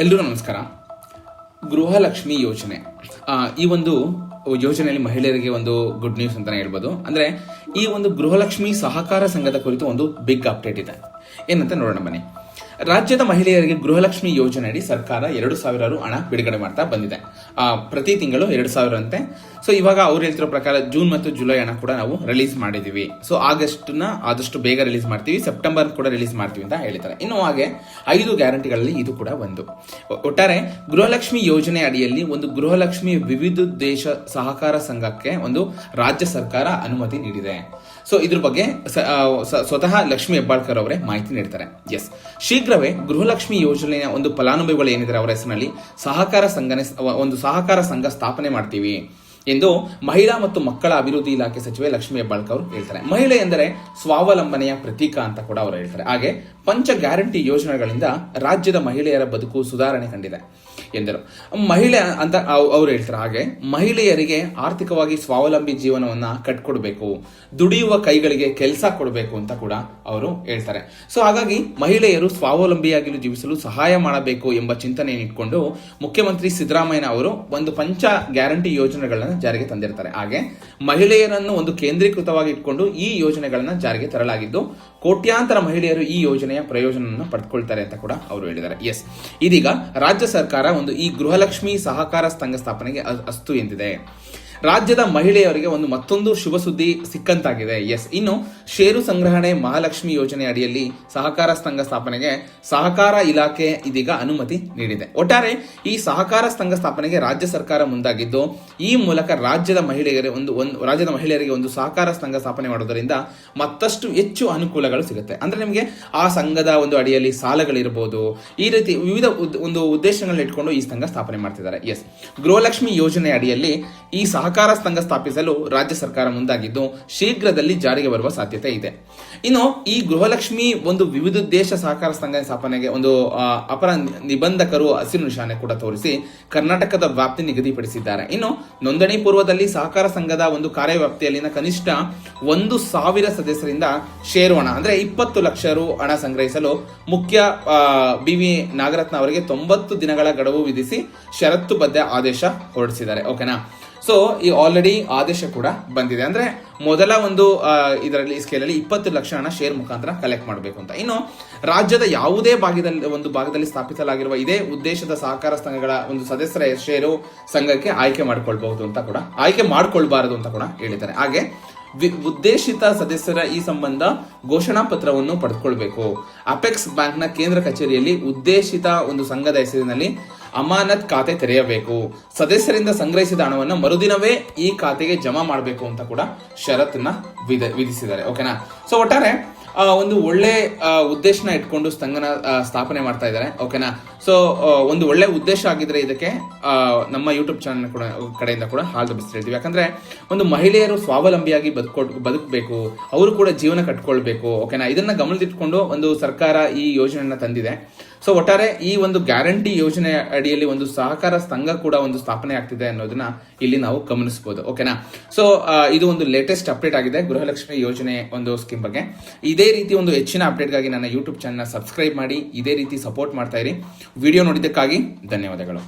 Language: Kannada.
ಎಲ್ರಿಗೂ ನಮಸ್ಕಾರ. ಗೃಹಲಕ್ಷ್ಮಿ ಯೋಜನೆ. ಈ ಒಂದು ಯೋಜನೆಯಲ್ಲಿ ಮಹಿಳೆಯರಿಗೆ ಒಂದು ಗುಡ್ ನ್ಯೂಸ್ ಅಂತಲೇ ಹೇಳ್ಬೋದು. ಅಂದ್ರೆ ಈ ಒಂದು ಗೃಹಲಕ್ಷ್ಮಿ ಸಹಕಾರ ಸಂಘದ ಕುರಿತು ಒಂದು ಬಿಗ್ ಅಪ್ಡೇಟ್ ಇದೆ. ಏನಂತ ನೋಡೋಣ ಬನ್ನಿ. ರಾಜ್ಯದ ಮಹಿಳೆಯರಿಗೆ ಗೃಹಲಕ್ಷ್ಮಿ ಯೋಜನೆ ಅಡಿ ಸರ್ಕಾರ ಎರಡು ಸಾವಿರ ರು ಹಣ ಬಿಡುಗಡೆ ಮಾಡ್ತಾ ಬಂದಿದೆ. ಪ್ರತಿ ತಿಂಗಳು ಎರಡು ಸಾವಿರ ಅಂತೆ ಸೊ ಇವಾಗ ಅವ್ರು ಹೇಳ್ತಿರೋ ಪ್ರಕಾರ ಜೂನ್ ಮತ್ತು ಜುಲೈ ಹಣ ಕೂಡ ನಾವು ರಿಲೀಸ್ ಮಾಡಿದೀವಿ. ಸೊ ಆಗಸ್ಟ್ನ ಆದಷ್ಟು ಬೇಗ ರಿಲೀಸ್ ಮಾಡ್ತೀವಿ ಸೆಪ್ಟೆಂಬರ್ ಕೂಡ ರಿಲೀಸ್ ಮಾಡ್ತೀವಿ ಅಂತ ಹೇಳ್ತಾರೆ ಇನ್ನು ಹಾಗೆ ಐದು ಗ್ಯಾರಂಟಿಗಳಲ್ಲಿ ಇದು ಕೂಡ ಒಂದು. ಒಟ್ಟಾರೆ ಗೃಹಲಕ್ಷ್ಮಿ ಯೋಜನೆ ಅಡಿಯಲ್ಲಿ ಒಂದು ಗೃಹಲಕ್ಷ್ಮಿ ವಿವಿಧ ದೇಶ ಸಹಕಾರ ಸಂಘಕ್ಕೆ ಒಂದು ರಾಜ್ಯ ಸರ್ಕಾರ ಅನುಮತಿ ನೀಡಿದೆ. ಸೊ ಇದ್ರ ಬಗ್ಗೆ ಸ್ವತಃ ಲಕ್ಷ್ಮಿ ಹೆಬ್ಬಾಳ್ಕರ್ ಅವರೇ ಮಾಹಿತಿ ನೀಡ್ತಾರೆ. ಎಸ್ ಶೀಘ್ರವೇ ಗೃಹಲಕ್ಷ್ಮಿ ಯೋಜನೆಯ ಒಂದು ಫಲಾನುಭವಿಗಳು ಏನಿದ್ದಾರೆ, ಅವರ ಹೆಸರಿನಲ್ಲಿ ಸಹಕಾರ ಸಂಘನೆ, ಒಂದು ಸಹಕಾರ ಸಂಘ ಸ್ಥಾಪನೆ ಮಾಡ್ತೀವಿ. ಎಂದು ಮಹಿಳಾ ಮತ್ತು ಮಕ್ಕಳ ಅಭಿವೃದ್ಧಿ ಇಲಾಖೆ ಸಚಿವೆ ಲಕ್ಷ್ಮಿ ಹೆಬ್ಬಾಳ್ಕರ್ ಅವರು ಹೇಳ್ತಾರೆ. ಮಹಿಳೆ ಎಂದರೆ ಸ್ವಾವಲಂಬನೆಯ ಪ್ರತೀಕ ಅಂತ ಕೂಡ ಅವರು ಹೇಳ್ತಾರೆ. ಹಾಗೆ ಪಂಚ ಗ್ಯಾರಂಟಿ ಯೋಜನೆಗಳಿಂದ ರಾಜ್ಯದ ಮಹಿಳೆಯರ ಬದುಕು ಸುಧಾರಣೆ ಕಂಡಿದೆ ಎಂದರು. ಮಹಿಳೆ ಅಂತ ಅವರು ಅವ್ರು ಹೇಳ್ತಾರೆ. ಹಾಗೆ ಮಹಿಳೆಯರಿಗೆ ಆರ್ಥಿಕವಾಗಿ ಸ್ವಾವಲಂಬಿ ಜೀವನವನ್ನ ಕಟ್ಕೊಡ್ಬೇಕು, ದುಡಿಯುವ ಕೈಗಳಿಗೆ ಕೆಲಸ ಕೊಡಬೇಕು ಅಂತ ಕೂಡ ಅವರು ಹೇಳ್ತಾರೆ. ಸೊ ಹಾಗಾಗಿ ಮಹಿಳೆಯರು ಸ್ವಾವಲಂಬಿಯಾಗಿ ಜೀವಿಸಲು ಸಹಾಯ ಮಾಡಬೇಕು ಎಂಬ ಚಿಂತನೆಯನ್ನು ಇಟ್ಕೊಂಡು ಮುಖ್ಯಮಂತ್ರಿ ಸಿದ್ದರಾಮಯ್ಯ ಅವರು ಒಂದು ಪಂಚ ಗ್ಯಾರಂಟಿ ಯೋಜನೆಗಳನ್ನ ಜಾರಿಗೆ ತಂದಿರ್ತಾರೆ. ಹಾಗೆ ಮಹಿಳೆಯರನ್ನು ಒಂದು ಕೇಂದ್ರೀಕೃತವಾಗಿ ಇಟ್ಕೊಂಡು ಈ ಯೋಜನೆಗಳನ್ನ ಜಾರಿಗೆ ತರಲಾಗಿದ್ದು, ಕೋಟ್ಯಾಂತರ ಮಹಿಳೆಯರು ಈ ಯೋಜನೆಯ ಪ್ರಯೋಜನವನ್ನು ಪಡೆದುಕೊಳ್ತಾರೆ ಅಂತ ಕೂಡ ಅವರು ಹೇಳಿದ್ದಾರೆ. ಎಸ್ ಇದೀಗ ರಾಜ್ಯ ಸರ್ಕಾರ ಒಂದು ಈ ಗೃಹಲಕ್ಷ್ಮಿ ಸಹಕಾರ ಸಂಘ ಸ್ಥಾಪನೆಗೆ ಅಸ್ತು ಎಂದಿದೆ. ರಾಜ್ಯದ ಮಹಿಳೆಯರಿಗೆ ಒಂದು ಮತ್ತೊಂದು ಶುಭ ಸುದ್ದಿ ಸಿಕ್ಕಂತಾಗಿದೆ. ಎಸ್ ಇನ್ನು ಷೇರು ಸಂಗ್ರಹಣೆ ಮಹಾಲಕ್ಷ್ಮಿ ಯೋಜನೆ ಅಡಿಯಲ್ಲಿ ಸಹಕಾರ ಸಂಘ ಸ್ಥಾಪನೆಗೆ ಸಹಕಾರ ಇಲಾಖೆ ಇದೀಗ ಅನುಮತಿ ನೀಡಿದೆ. ಒಟ್ಟಾರೆ ಈ ಸಹಕಾರ ಸಂಘ ಸ್ಥಾಪನೆಗೆ ರಾಜ್ಯ ಸರ್ಕಾರ ಮುಂದಾಗಿದ್ದು, ಈ ಮೂಲಕ ರಾಜ್ಯದ ಮಹಿಳೆಯರಿಗೆ ಒಂದು ಒಂದು, ರಾಜ್ಯದ ಮಹಿಳೆಯರಿಗೆ ಒಂದು ಸಹಕಾರ ಸಂಘ ಸ್ಥಾಪನೆ ಮಾಡೋದರಿಂದ ಮತ್ತಷ್ಟು ಹೆಚ್ಚು ಅನುಕೂಲಗಳು ಸಿಗುತ್ತೆ. ಅಂದ್ರೆ ನಿಮಗೆ ಆ ಸಂಘದ ಒಂದು ಅಡಿಯಲ್ಲಿ ಸಾಲಗಳಿರಬಹುದು ಈ ರೀತಿ ವಿವಿಧ ಒಂದು ಉದ್ದೇಶಗಳನ್ನ ಇಟ್ಕೊಂಡು ಈ ಸಂಘ ಸ್ಥಾಪನೆ ಮಾಡ್ತಿದ್ದಾರೆ. ಎಸ್ ಗೃಹಲಕ್ಷ್ಮಿ ಯೋಜನೆ ಅಡಿಯಲ್ಲಿ ಈ ಸಹಕಾರ ಸಂಘ ಸ್ಥಾಪಿಸಲು ರಾಜ್ಯ ಸರ್ಕಾರ ಮುಂದಾಗಿದ್ದು, ಶೀಘ್ರದಲ್ಲಿ ಜಾರಿಗೆ ಬರುವ ಸಾಧ್ಯತೆ ಇದೆ. ಇನ್ನು ಈ ಗೃಹಲಕ್ಷ್ಮಿ ಒಂದು ವಿವಿಧ ದೇಶ ಸಹಕಾರ ಸಂಘ ಸ್ಥಾಪನೆಗೆ ಒಂದು ಅಪರ ನಿಬಂಧಕರು ಹಸಿರು ನಿಶಾನೆ ಕೂಡ ತೋರಿಸಿ ಕರ್ನಾಟಕದ ವ್ಯಾಪ್ತಿ ನಿಗದಿಪಡಿಸಿದ್ದಾರೆ. ಇನ್ನು ನೋಂದಣಿ ಪೂರ್ವದಲ್ಲಿ ಸಹಕಾರ ಸಂಘದ ಒಂದು ಕಾರ್ಯವ್ಯಾಪ್ತಿಯಲ್ಲಿನ ಕನಿಷ್ಠ ಒಂದು ಸಾವಿರ ಸದಸ್ಯರಿಂದ ಷೇರು ಹಣ, ಅಂದ್ರೆ ಇಪ್ಪತ್ತು ಲಕ್ಷ ರು ಹಣ ಸಂಗ್ರಹಿಸಲು ಮುಖ್ಯ ಬಿ ವಿ ನಾಗರತ್ನ ಅವರಿಗೆ ತೊಂಬತ್ತು ದಿನಗಳ ಗಡುವು ವಿಧಿಸಿ ಷರತ್ತುಬದ್ಧ ಆದೇಶ ಹೊರಡಿಸಿದ್ದಾರೆ. ಓಕೆನಾ ಸೊ ಈ ಆಲ್ರೆಡಿ ಆದೇಶ ಕೂಡ ಬಂದಿದೆ. ಅಂದ್ರೆ ಮೊದಲ ಒಂದು ಇದರಲ್ಲಿ ಸ್ಕೇಲಲ್ಲಿ ಇಪ್ಪತ್ತು ಲಕ್ಷ ಹಣ ಶೇರ್ ಮುಖಾಂತರ ಕಲೆಕ್ಟ್ ಮಾಡಬೇಕು ಅಂತ. ಇನ್ನು ರಾಜ್ಯದ ಯಾವುದೇ ಭಾಗದಲ್ಲಿ, ಒಂದು ಭಾಗದಲ್ಲಿ ಸ್ಥಾಪಿಸಲಾಗಿರುವ ಇದೇ ಉದ್ದೇಶದ ಸಹಕಾರ ಸಂಘಗಳ ಒಂದು ಸದಸ್ಯರ ಶೇರು ಸಂಘಕ್ಕೆ ಆಯ್ಕೆ ಮಾಡಿಕೊಳ್ಬಹುದು ಅಂತ ಕೂಡ, ಆಯ್ಕೆ ಮಾಡಿಕೊಳ್ಬಾರದು ಅಂತ ಕೂಡ ಹೇಳಿದ್ದಾರೆ. ಹಾಗೆ ಉದ್ದೇಶಿತ ಸದಸ್ಯರ ಈ ಸಂಬಂಧ ಘೋಷಣಾ ಪತ್ರವನ್ನು ಪಡೆದುಕೊಳ್ಬೇಕು ಅಪೆಕ್ಸ್ ಬ್ಯಾಂಕ್ನ ಕೇಂದ್ರ ಕಚೇರಿಯಲ್ಲಿ ಉದ್ದೇಶಿತ ಒಂದು ಸಂಘದ ಹೆಸರಿನಲ್ಲಿ ಅಮಾನತ್ ಖಾತೆ ತೆರೆಯಬೇಕು. ಸದಸ್ಯರಿಂದ ಸಂಗ್ರಹಿಸಿದ ಹಣವನ್ನು ಮರುದಿನವೇ ಈ ಖಾತೆಗೆ ಜಮಾ ಮಾಡಬೇಕು ಅಂತ ಕೂಡ ಷರತ್ತನ್ನ ವಿಧ, ವಿಧಿಸಿದ್ದಾರೆ. ಓಕೆನಾ? ಸೊ ಒಟ್ಟಾರೆ ಒಂದು ಒಳ್ಳೆ ಉದ್ದೇಶನ ಇಟ್ಕೊಂಡು ಸಂಘನ ಸ್ಥಾಪನೆ ಮಾಡ್ತಾ ಇದ್ದಾರೆ. ಓಕೆನಾ? ಸೊ ಒಂದು ಒಳ್ಳೆ ಉದ್ದೇಶ ಆಗಿದ್ರೆ ಇದಕ್ಕೆ ನಮ್ಮ ಯೂಟ್ಯೂಬ್ ಚಾನಲ್ ಕೂಡ, ಕಡೆಯಿಂದ ಕೂಡ ಹಾಲು ಹೇಳ್ತೀವಿ ಯಾಕಂದ್ರೆ, ಒಂದು ಮಹಿಳೆಯರು ಸ್ವಾವಲಂಬಿಯಾಗಿ ಬದುಕೊ ಬದುಕಬೇಕು. ಅವರು ಕೂಡ ಜೀವನ ಕಟ್ಕೊಳ್ಬೇಕು. ಓಕೆನಾ? ಇದನ್ನ ಗಮನದಿಟ್ಕೊಂಡು ಒಂದು ಸರ್ಕಾರ ಈ ಯೋಜನೆಯನ್ನ ತಂದಿದೆ. ಸೊ ಒಟ್ಟಾರೆ ಈ ಒಂದು ಗ್ಯಾರಂಟಿ ಯೋಜನೆ ಅಡಿಯಲ್ಲಿ ಒಂದು ಸಹಕಾರ ಸಂಘ ಕೂಡ ಒಂದು ಸ್ಥಾಪನೆ ಆಗ್ತಿದೆ ಅನ್ನೋದನ್ನ ಇಲ್ಲಿ ನಾವು ಗಮನಿಸಬಹುದು ಓಕೆನಾ ಸೊ ಇದು ಒಂದು ಲೇಟೆಸ್ಟ್ ಅಪ್ಡೇಟ್ ಆಗಿದೆ, ಗೃಹಲಕ್ಷ್ಮಿ ಯೋಜನೆ ಒಂದು ಸ್ಕೀಮ್ ಬಗ್ಗೆ. ಇದೇ ರೀತಿ ಒಂದು ಹೆಚ್ಚಿನ ಅಪ್ಡೇಟ್ಗಾಗಿ ನನ್ನ ಯೂಟ್ಯೂಬ್ ಚಾನಲ್ ಸಬ್ಸ್ಕ್ರೈಬ್ ಮಾಡಿ, ಇದೇ ರೀತಿ ಸಪೋರ್ಟ್ ಮಾಡ್ತಾ ಇರಿ. ವಿಡಿಯೋ ನೋಡಿದ್ದಕ್ಕಾಗಿ ಧನ್ಯವಾದಗಳು.